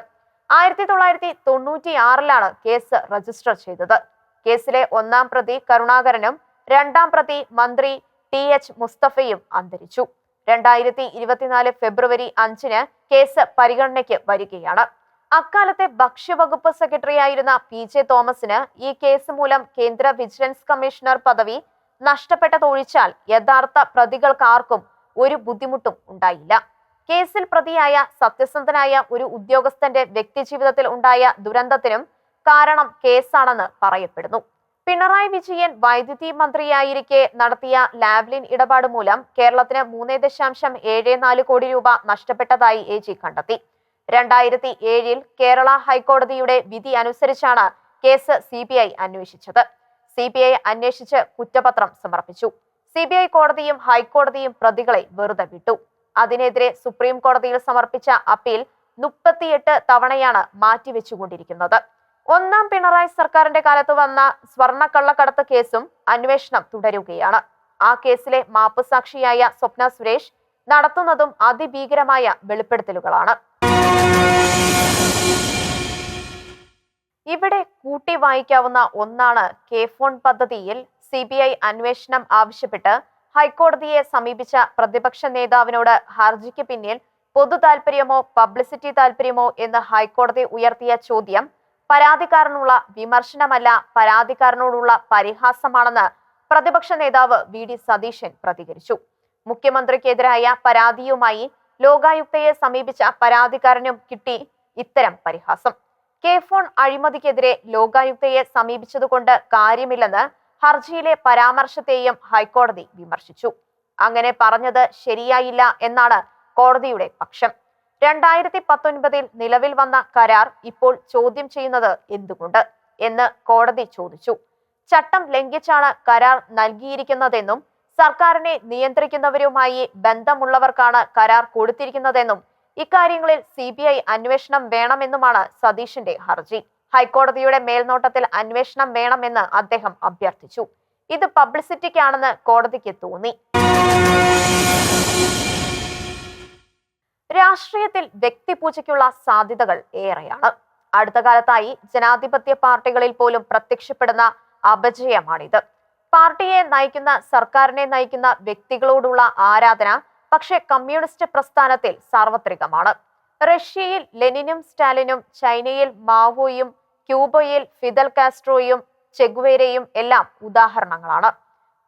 ആയിരത്തി തൊള്ളായിരത്തി തൊണ്ണൂറ്റി ആറിലാണ് കേസ് രജിസ്റ്റർ ചെയ്തത്. കേസിലെ ഒന്നാം പ്രതി കരുണാകരനും രണ്ടാം പ്രതി മന്ത്രി ടി എച്ച് മുസ്തഫയും അന്തരിച്ചു. രണ്ടായിരത്തി ഇരുപത്തിനാല് ഫെബ്രുവരി അഞ്ചിന് കേസ് പരിഗണനയ്ക്ക് വരികയാണ്. അക്കാലത്തെ ഭക്ഷ്യവകുപ്പ് സെക്രട്ടറി ആയിരുന്ന പി ജെ തോമസിന് ഈ കേസ് മൂലം കേന്ദ്ര വിജിലൻസ് കമ്മീഷണർ പദവി നഷ്ടപ്പെട്ടതൊഴിച്ചാൽ യഥാർത്ഥ പ്രതികൾക്കാർക്കും ഒരു ബുദ്ധിമുട്ടും ഉണ്ടായില്ല. കേസിൽ പ്രതിയായ സത്യസന്ധനായ ഒരു ഉദ്യോഗസ്ഥന്റെ വ്യക്തിജീവിതത്തിൽ ഉണ്ടായ ദുരന്തത്തിനും കാരണം കേസാണെന്ന് പറയപ്പെടുന്നു. പിണറായി വിജയൻ വൈദ്യുതി മന്ത്രിയായിരിക്കെ നടത്തിയ ലാവ്ലിൻ ഇടപാട് മൂലം കേരളത്തിന് മൂന്ന് ദശാംശം ഏഴ് നാല് കോടി രൂപ നഷ്ടപ്പെട്ടതായി എ ജി കണ്ടെത്തി. രണ്ടായിരത്തി ഏഴിൽ കേരള ഹൈക്കോടതിയുടെ വിധി അനുസരിച്ചാണ് കേസ് സി ബി ഐ അന്വേഷിച്ചത്. സി ബി ഐ അന്വേഷിച്ച് കുറ്റപത്രം സമർപ്പിച്ചു. സി ബി ഐ കോടതിയും ഹൈക്കോടതിയും പ്രതികളെ വെറുതെ വിട്ടു. അതിനെതിരെ സുപ്രീം കോടതിയിൽ സമർപ്പിച്ച അപ്പീൽ മുപ്പത്തിയെട്ട് തവണയാണ് മാറ്റിവെച്ചുകൊണ്ടിരിക്കുന്നത്. ഒന്നാം പിണറായി സർക്കാരിന്റെ കാലത്ത് വന്ന സ്വർണക്കള്ളക്കടത്ത് കേസും അന്വേഷണം തുടരുകയാണ്. ആ കേസിലെ മാപ്പുസാക്ഷിയായ സ്വപ്ന സുരേഷ് നടത്തുന്നതും അതിഭീകരമായ വെളിപ്പെടുത്തലുകളാണ്. ഇവിടെ കൂട്ടി വായിക്കാവുന്ന ഒന്നാണ് കെ ഫോൺ പദ്ധതിയിൽ സി ബി ഐ അന്വേഷണം ആവശ്യപ്പെട്ട് ഹൈക്കോടതിയെ സമീപിച്ച പ്രതിപക്ഷ നേതാവിനോട് ഹർജിക്ക് പിന്നിൽ പൊതു താൽപര്യമോ പബ്ലിസിറ്റി താൽപര്യമോ എന്ന് ഹൈക്കോടതി ഉയർത്തിയ ചോദ്യം പരാതിക്കാരനുള്ള വിമർശനമല്ല പരാതിക്കാരനോടുള്ള പരിഹാസമാണെന്ന് പ്രതിപക്ഷ നേതാവ് വി. ഡി. സതീശൻ പ്രതികരിച്ചു. മുഖ്യമന്ത്രിക്കെതിരായ പരാതിയുമായി ലോകായുക്തയെ സമീപിച്ച പരാതിക്കാരനും കിട്ടി ഇത്തരം പരിഹാസം. കെ ഫോൺ അഴിമതിക്കെതിരെ ലോകായുക്തയെ സമീപിച്ചതുകൊണ്ട് കാര്യമില്ലെന്ന് ഹർജിയിലെ പരാമർശത്തെയും ഹൈക്കോടതി വിമർശിച്ചു. അങ്ങനെ പറഞ്ഞത് ശരിയായില്ല എന്നാണ് കോടതിയുടെ പക്ഷം. രണ്ടായിരത്തി പത്തൊൻപതിൽ നിലവിൽ വന്ന കരാർ ഇപ്പോൾ ചോദ്യം ചെയ്യുന്നത് എന്തുകൊണ്ട് എന്ന് കോടതി ചോദിച്ചു. ചട്ടം ലംഘിച്ചാണ് കരാർ നൽകിയിരിക്കുന്നതെന്നും സർക്കാരിനെ നിയന്ത്രിക്കുന്നവരുമായി ബന്ധമുള്ളവർക്കാണ് കരാർ കൊടുത്തിരിക്കുന്നതെന്നും ഇക്കാര്യങ്ങളിൽ സി അന്വേഷണം വേണമെന്നുമാണ് സതീഷിന്റെ ഹർജി. ഹൈക്കോടതിയുടെ മേൽനോട്ടത്തിൽ അന്വേഷണം വേണമെന്ന് അദ്ദേഹം അഭ്യർത്ഥിച്ചു. ഇത് പബ്ലിസിറ്റിക്കാണെന്ന് കോടതിക്ക് തോന്നി. രാഷ്ട്രീയത്തിൽ വ്യക്തിപൂജയ്ക്കുള്ള സാധ്യതകൾ ഏറെയാണ്. അടുത്ത കാലത്തായി ജനാധിപത്യ പാർട്ടികളിൽ പോലും പ്രത്യക്ഷപ്പെടുന്ന അപജയമാണിത്. പാർട്ടിയെ നയിക്കുന്ന സർക്കാരിനെ നയിക്കുന്ന വ്യക്തികളോടുള്ള ആരാധന പക്ഷേ കമ്മ്യൂണിസ്റ്റ് പ്രസ്ഥാനത്തിൽ സാർവത്രികമാണ്. റഷ്യയിൽ ലെനിനും സ്റ്റാലിനും ചൈനയിൽ മാവോയും ക്യൂബയിൽ ഫിദൽ കാസ്ട്രോയും ചെഗുവേരയും എല്ലാം ഉദാഹരണങ്ങളാണ്.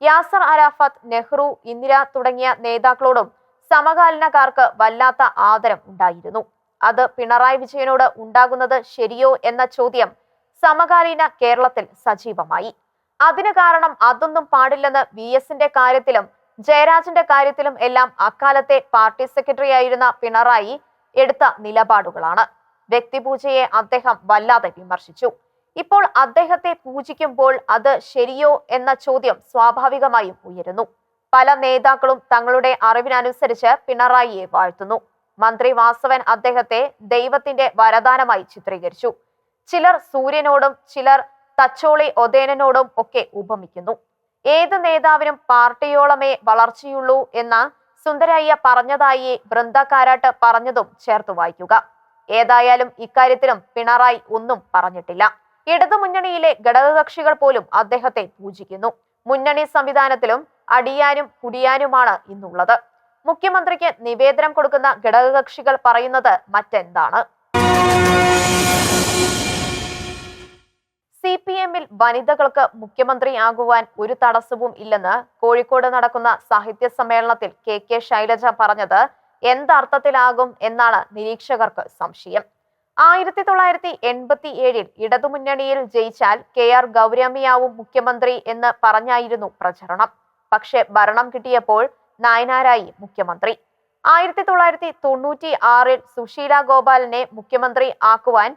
യാസർ അരാഫത്ത് നെഹ്റു ഇന്ദിര തുടങ്ങിയ നേതാക്കളോടും സമകാലീനക്കാർക്ക് വല്ലാത്ത ആദരം ഉണ്ടായിരുന്നു. അത് പിണറായി വിജയനോട് ഉണ്ടാകുന്നത് ശരിയോ എന്ന ചോദ്യം സമകാലീന കേരളത്തിൽ സജീവമായി. അതിന് കാരണം അതൊന്നും പാടില്ലെന്ന് വി എസിന്റെ കാര്യത്തിലും ജയരാജന്റെ കാര്യത്തിലും എല്ലാം അക്കാലത്തെ പാർട്ടി സെക്രട്ടറി ആയിരുന്ന പിണറായി എടുത്ത നിലപാടുകളാണ്. വ്യക്തിപൂജയെ അദ്ദേഹം വല്ലാതെ വിമർശിച്ചു. ഇപ്പോൾ അദ്ദേഹത്തെ പൂജിക്കുമ്പോൾ അത് ശരിയോ എന്ന ചോദ്യം സ്വാഭാവികമായും ഉയരുന്നു. പല നേതാക്കളും തങ്ങളുടെ അറിവിനനുസരിച്ച് പിണറായിയെ വാഴ്ത്തുന്നു. മന്ത്രി വാസവൻ അദ്ദേഹത്തെ ദൈവത്തിന്റെ വരദാനമായി ചിത്രീകരിച്ചു. ചിലർ സൂര്യനോടും ചിലർ തച്ചോളി ഒതേനോടും ഒക്കെ ഉപമിക്കുന്നു. ഏത് നേതാവിനും പാർട്ടിയോളമേ വളർച്ചയുള്ളൂ എന്ന സുന്ദരയ്യ പറഞ്ഞതായി ബൃന്ദ കാരാട്ട് പറഞ്ഞതും ചേർത്ത് വായിക്കുക. ഏതായാലും ഇക്കാര്യത്തിലും പിണറായി ഒന്നും പറഞ്ഞിട്ടില്ല. ഇടതുമുന്നണിയിലെ ഘടകകക്ഷികൾ പോലും അദ്ദേഹത്തെ പൂജിക്കുന്നു. മുന്നണി സംവിധാനത്തിലും അടിയാനും കുടിയാനുമാണ് ഇന്നുള്ളത്. മുഖ്യമന്ത്രിക്ക് നിവേദനം കൊടുക്കുന്ന ഘടകകക്ഷികൾ പറയുന്നത് മറ്റെന്താണ്? സി പി എമ്മിൽ വനിതകൾക്ക് മുഖ്യമന്ത്രിയാകുവാൻ ഒരു തടസ്സവും ഇല്ലെന്ന് കോഴിക്കോട് നടക്കുന്ന സാഹിത്യ സമ്മേളനത്തിൽ കെ കെ ശൈലജ പറഞ്ഞത് എന്തർത്ഥത്തിലാകും എന്നാണ് നിരീക്ഷകർക്ക് സംശയം. ആയിരത്തി തൊള്ളായിരത്തി എൺപത്തി ഏഴിൽ ഇടതുമുന്നണിയിൽ ജയിച്ചാൽ കെ ആർ ഗൗരമ്മയാവും മുഖ്യമന്ത്രി എന്ന് പറഞ്ഞായിരുന്നു പ്രചരണം. പക്ഷെ ഭരണം കിട്ടിയപ്പോൾ നായനാരായി മുഖ്യമന്ത്രി. ആയിരത്തി തൊള്ളായിരത്തി തൊണ്ണൂറ്റി ആറിൽ സുശീല ഗോപാലിനെ മുഖ്യമന്ത്രി ആക്കുവാൻ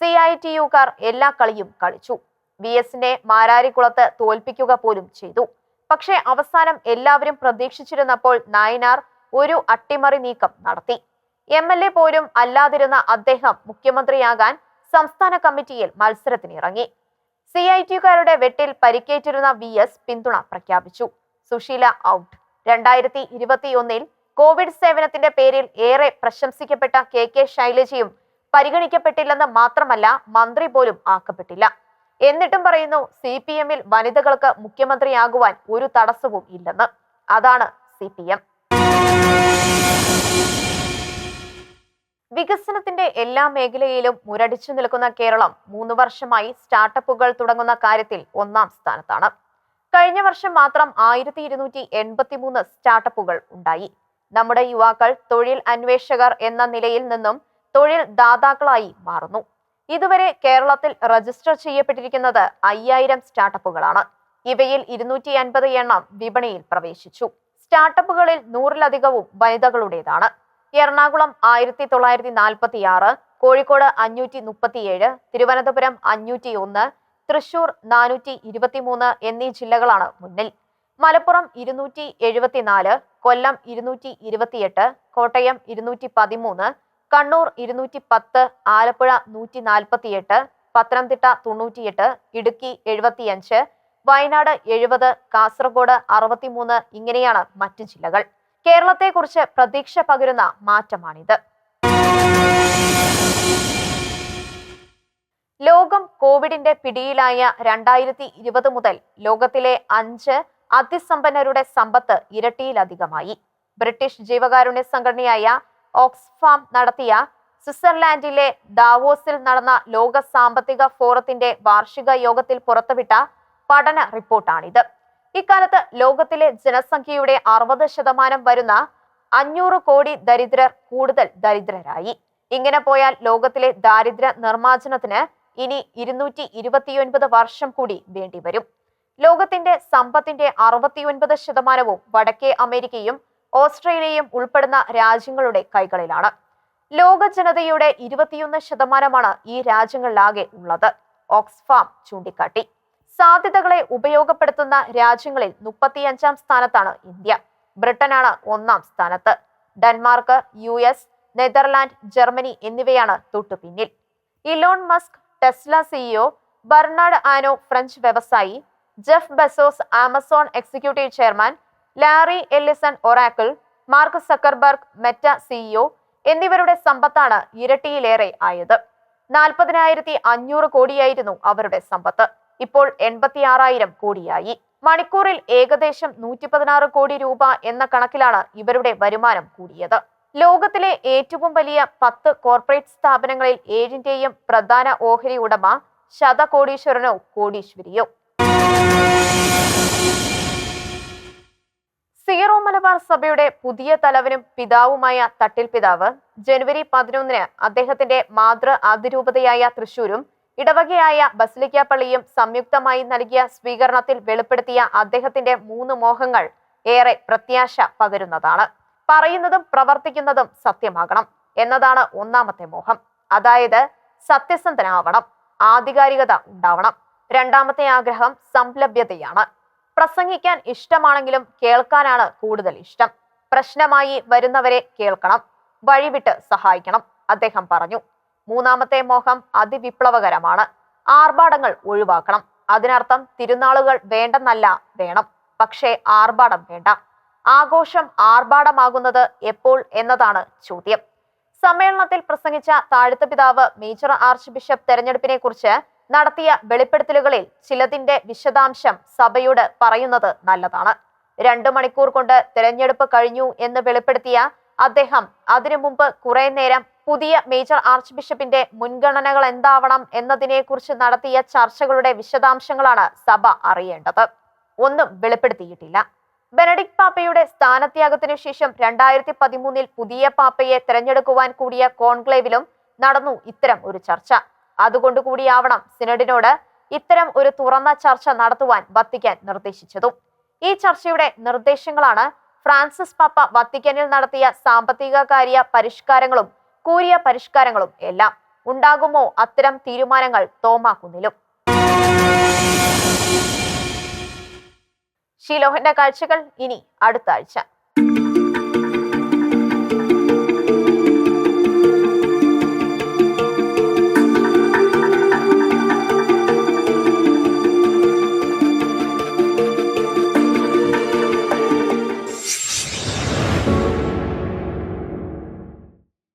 സി ഐ ടി യുക്കാർ എല്ലാ കളിയും കളിച്ചു. വി എസിനെ മാരാരിക്കുളത്ത് തോൽപ്പിക്കുക പോലും ചെയ്തു. പക്ഷേ അവസാനം എല്ലാവരും പ്രതീക്ഷിച്ചിരുന്നപ്പോൾ നായനാർ ഒരു അട്ടിമറി നീക്കം നടത്തി. എം എൽ എ പോലും അല്ലാതിരുന്ന അദ്ദേഹം മുഖ്യമന്ത്രിയാകാൻ സംസ്ഥാന കമ്മിറ്റിയിൽ മത്സരത്തിനിറങ്ങി. സി ഐ ടിയുകാരുടെ വെട്ടിൽ പരിക്കേറ്റിരുന്ന വി എസ് പിന്തുണ പ്രഖ്യാപിച്ചു. സുശീല ഔട്ട്. രണ്ടായിരത്തി ഇരുപത്തിയൊന്നിൽ കോവിഡ് സേവനത്തിന്റെ പേരിൽ ഏറെ പ്രശംസിക്കപ്പെട്ട കെ കെ ശൈലജയും പരിഗണിക്കപ്പെട്ടില്ലെന്ന് മാത്രമല്ല മന്ത്രി പോലും ആക്കപ്പെട്ടില്ല. എന്നിട്ടും പറയുന്നു സി പി എമ്മിൽ വനിതകൾക്ക് മുഖ്യമന്ത്രിയാകുവാൻ ഒരു തടസ്സവും ഇല്ലെന്ന്. അതാണ് സി പി എം. വികസനത്തിന്റെ എല്ലാ മേഖലയിലും മുരടിച്ചു നിൽക്കുന്ന കേരളം മൂന്ന് വർഷമായി സ്റ്റാർട്ടപ്പുകൾ തുടങ്ങുന്ന കാര്യത്തിൽ ഒന്നാം സ്ഥാനത്താണ്. കഴിഞ്ഞ വർഷം മാത്രം ആയിരത്തി ഇരുന്നൂറ്റി എൺപത്തി മൂന്ന് സ്റ്റാർട്ടപ്പുകൾ ഉണ്ടായി. നമ്മുടെ യുവാക്കൾ തൊഴിൽ അന്വേഷകർ എന്ന നിലയിൽ നിന്നും തൊഴിൽ ദാതാക്കളായി മാറുന്നു. ഇതുവരെ കേരളത്തിൽ രജിസ്റ്റർ ചെയ്യപ്പെട്ടിരിക്കുന്നത് അയ്യായിരം സ്റ്റാർട്ടപ്പുകളാണ്. ഇവയിൽ ഇരുന്നൂറ്റി അൻപത് എണ്ണം വിപണിയിൽ പ്രവേശിച്ചു. സ്റ്റാർട്ടപ്പുകളിൽ നൂറിലധികവും വനിതകളുടേതാണ്. എറണാകുളം ആയിരത്തി തൊള്ളായിരത്തി നാൽപ്പത്തി ആറ് കോഴിക്കോട് അഞ്ഞൂറ്റി മുപ്പത്തിയേഴ് തിരുവനന്തപുരം അഞ്ഞൂറ്റി ഒന്ന് തൃശൂർ നാനൂറ്റി ഇരുപത്തിമൂന്ന് എന്നീ ജില്ലകളാണ് മുന്നിൽ. മലപ്പുറം ഇരുന്നൂറ്റി എഴുപത്തിനാല് കൊല്ലം ഇരുന്നൂറ്റി ഇരുപത്തിയെട്ട് കോട്ടയം ഇരുന്നൂറ്റി പതിമൂന്ന് കണ്ണൂർ ഇരുന്നൂറ്റി പത്ത് ആലപ്പുഴ നൂറ്റി നാൽപ്പത്തിയെട്ട് പത്തനംതിട്ട തൊണ്ണൂറ്റിയെട്ട് ഇടുക്കി എഴുപത്തിയഞ്ച് വയനാട് എഴുപത് കാസർഗോഡ് അറുപത്തിമൂന്ന് ഇങ്ങനെയാണ് മറ്റ് ജില്ലകൾ. കേരളത്തെക്കുറിച്ച് പ്രതീക്ഷ പകരുന്ന മാറ്റമാണിത്. ലോകം കോവിഡിന്റെ പിടിയിലായ രണ്ടായിരത്തി ഇരുപത് മുതൽ ലോകത്തിലെ അഞ്ച് അതിസമ്പന്നരുടെ സമ്പത്ത് ഇരട്ടിയിലധികമായി. ബ്രിട്ടീഷ് ജീവകാരുണ്യ സംഘടനയായ ഓക്സ്ഫാം നടത്തിയ സ്വിറ്റ്സർലാൻഡിലെ ദാവോസിൽ നടന്ന ലോക സാമ്പത്തിക ഫോറത്തിന്റെ വാർഷിക യോഗത്തിൽ പുറത്തുവിട്ട പഠന റിപ്പോർട്ടാണിത്. ഇക്കാലത്ത് ലോകത്തിലെ ജനസംഖ്യയുടെ അറുപത് ശതമാനം വരുന്ന അഞ്ഞൂറ് കോടി ദരിദ്രർ കൂടുതൽ ദരിദ്രരായി. ഇങ്ങനെ പോയാൽ ലോകത്തിലെ ദാരിദ്ര്യ നിർമ്മാർജനത്തിന് ഇനി ഇരുന്നൂറ്റി ഇരുപത്തിയൊൻപത് വർഷം കൂടി വേണ്ടിവരും ലോകത്തിന്റെ സമ്പത്തിന്റെ അറുപത്തിയൊൻപത് ശതമാനവും വടക്കേ അമേരിക്കയും ഓസ്ട്രേലിയയും ഉൾപ്പെടുന്ന രാജ്യങ്ങളുടെ കൈകളിലാണ്. ലോക ജനതയുടെ ഇരുപത്തിയൊന്ന് ശതമാനമാണ് ഈ രാജ്യങ്ങളിലാകെ ഉള്ളത്. ഓക്സ്ഫാം ചൂണ്ടിക്കാട്ടി. സാധ്യതകളെ ഉപയോഗപ്പെടുത്തുന്ന രാജ്യങ്ങളിൽ മുപ്പത്തിയഞ്ചാം സ്ഥാനത്താണ് ഇന്ത്യ. ബ്രിട്ടനാണ് ഒന്നാം സ്ഥാനത്ത്. Denmark U S Netherland Germany എന്നിവയാണ് തൊട്ടുപിന്നിൽ Elon Musk Tesla CEO Bernard ആനോ French വ്യവസായി Jeff Bezos Amazon executive chairman Larry Ellison Oracle Mark Zuckerberg Meta CEO എന്നിവരുടെ സമ്പത്താണ് ഇരട്ടിയിലേറെ ആയത്. നാൽപ്പതിനായിരത്തി അഞ്ഞൂറ് കോടിയായിരുന്നു അവരുടെ സമ്പത്ത്. ഇപ്പോൾ എൺപത്തിയാറായിരം കോടിയായി. മണിക്കൂറിൽ ഏകദേശം നൂറ്റി പതിനാറ് കോടി രൂപ എന്ന കണക്കിലാണ് ഇവരുടെ വരുമാനം കൂടിയത്. ലോകത്തിലെ ഏറ്റവും വലിയ പത്ത് കോർപ്പറേറ്റ് സ്ഥാപനങ്ങളിൽ ഏഴിന്റെയും പ്രധാന ഓഹരി ഉടമ ശതകോടീശ്വരനോ കോടീശ്വരിയോ. സീറോ മലബാർ സഭയുടെ പുതിയ തലവനും പിതാവുമായ തട്ടിൽ പിതാവ് ജനുവരി പതിനൊന്നിന് അദ്ദേഹത്തിന്റെ മാതൃ അതിരൂപതയായ തൃശൂരും ഇടവകയായ ബസ്ലിക്കാപ്പള്ളിയും പള്ളിയും സംയുക്തമായി നൽകിയ സ്വീകരണത്തിൽ വെളിപ്പെടുത്തിയ അദ്ദേഹത്തിന്റെ മൂന്ന് മോഹങ്ങൾ ഏറെ പ്രത്യാശ പകരുന്നതാണ്. പറയുന്നതും പ്രവർത്തിക്കുന്നതും സത്യമാകണം എന്നതാണ് ഒന്നാമത്തെ മോഹം. അതായത് സത്യസന്ധനാവണം ആധികാരികത ഉണ്ടാവണം. രണ്ടാമത്തെ ആഗ്രഹം സംലഭ്യതയാണ്. പ്രസംഗിക്കാൻ ഇഷ്ടമാണെങ്കിലും കേൾക്കാനാണ് കൂടുതൽ ഇഷ്ടം. പ്രശ്നമായി വരുന്നവരെ കേൾക്കണം വഴിവിട്ട് സഹായിക്കണം അദ്ദേഹം പറഞ്ഞു. മൂന്നാമത്തെ മോഹം അതിവിപ്ലവകരമാണ്. ആർഭാടങ്ങൾ ഒഴിവാക്കണം. അതിനർത്ഥം തിരുനാളുകൾ വേണ്ടെന്നല്ല വേണം. പക്ഷേ ആർഭാടം വേണ്ട. ആഘോഷം ആർഭാടമാകുന്നത് എപ്പോൾ എന്നതാണ് ചോദ്യം. സമ്മേളനത്തിൽ പ്രസംഗിച്ച താഴ്ത്ത പിതാവ് മേജർ ആർച്ച് ബിഷപ്പ് തെരഞ്ഞെടുപ്പിനെ കുറിച്ച് നടത്തിയ വെളിപ്പെടുത്തലുകളിൽ ചിലതിന്റെ വിശദാംശം സഭയോട് പറയുന്നത് നല്ലതാണ്. രണ്ടു മണിക്കൂർ കൊണ്ട് തെരഞ്ഞെടുപ്പ് കഴിഞ്ഞു എന്ന് വെളിപ്പെടുത്തിയ അദ്ദേഹം അതിനു മുമ്പ് കുറെ നേരം പുതിയ മേജർ ആർച്ച് ബിഷപ്പിന്റെ മുൻഗണനകൾ എന്താവണം എന്നതിനെക്കുറിച്ച് നടത്തിയ ചർച്ചകളുടെ വിശദാംശങ്ങളാണ് സഭ അറിയേണ്ടത്. ഒന്നും വെളിപ്പെടുത്തിയിട്ടില്ല. ബെനഡിക് പാപ്പയുടെ സ്ഥാനത്യാഗത്തിനു ശേഷം രണ്ടായിരത്തി പതിമൂന്നിൽ പുതിയ പാപ്പയെ തെരഞ്ഞെടുക്കുവാൻ കൂടിയ കോൺക്ലേവിലും നടന്നു ഇത്തരം ഒരു ചർച്ച. അതുകൊണ്ട് കൂടിയാവണം സിനഡിനോട് ഇത്തരം ഒരു തുറന്ന ചർച്ച നടത്തുവാൻ വത്തിക്കാൻ നിർദ്ദേശിച്ചതും. ഈ ചർച്ചയുടെ നിർദ്ദേശങ്ങളാണ് ഫ്രാൻസിസ് പാപ്പ വത്തിക്കാനിൽ നടത്തിയ സാമ്പത്തിക കാര്യ പരിഷ്കാരങ്ങളും കൂരിയ പരിഷ്കാരങ്ങളും എല്ലാം ഉണ്ടാകുമോ അത്തരം തീരുമാനങ്ങൾ തോമാക്കുന്നിലും ഷീലോഹന്റെ കാഴ്ചകൾ ഇനി അടുത്ത ആഴ്ച.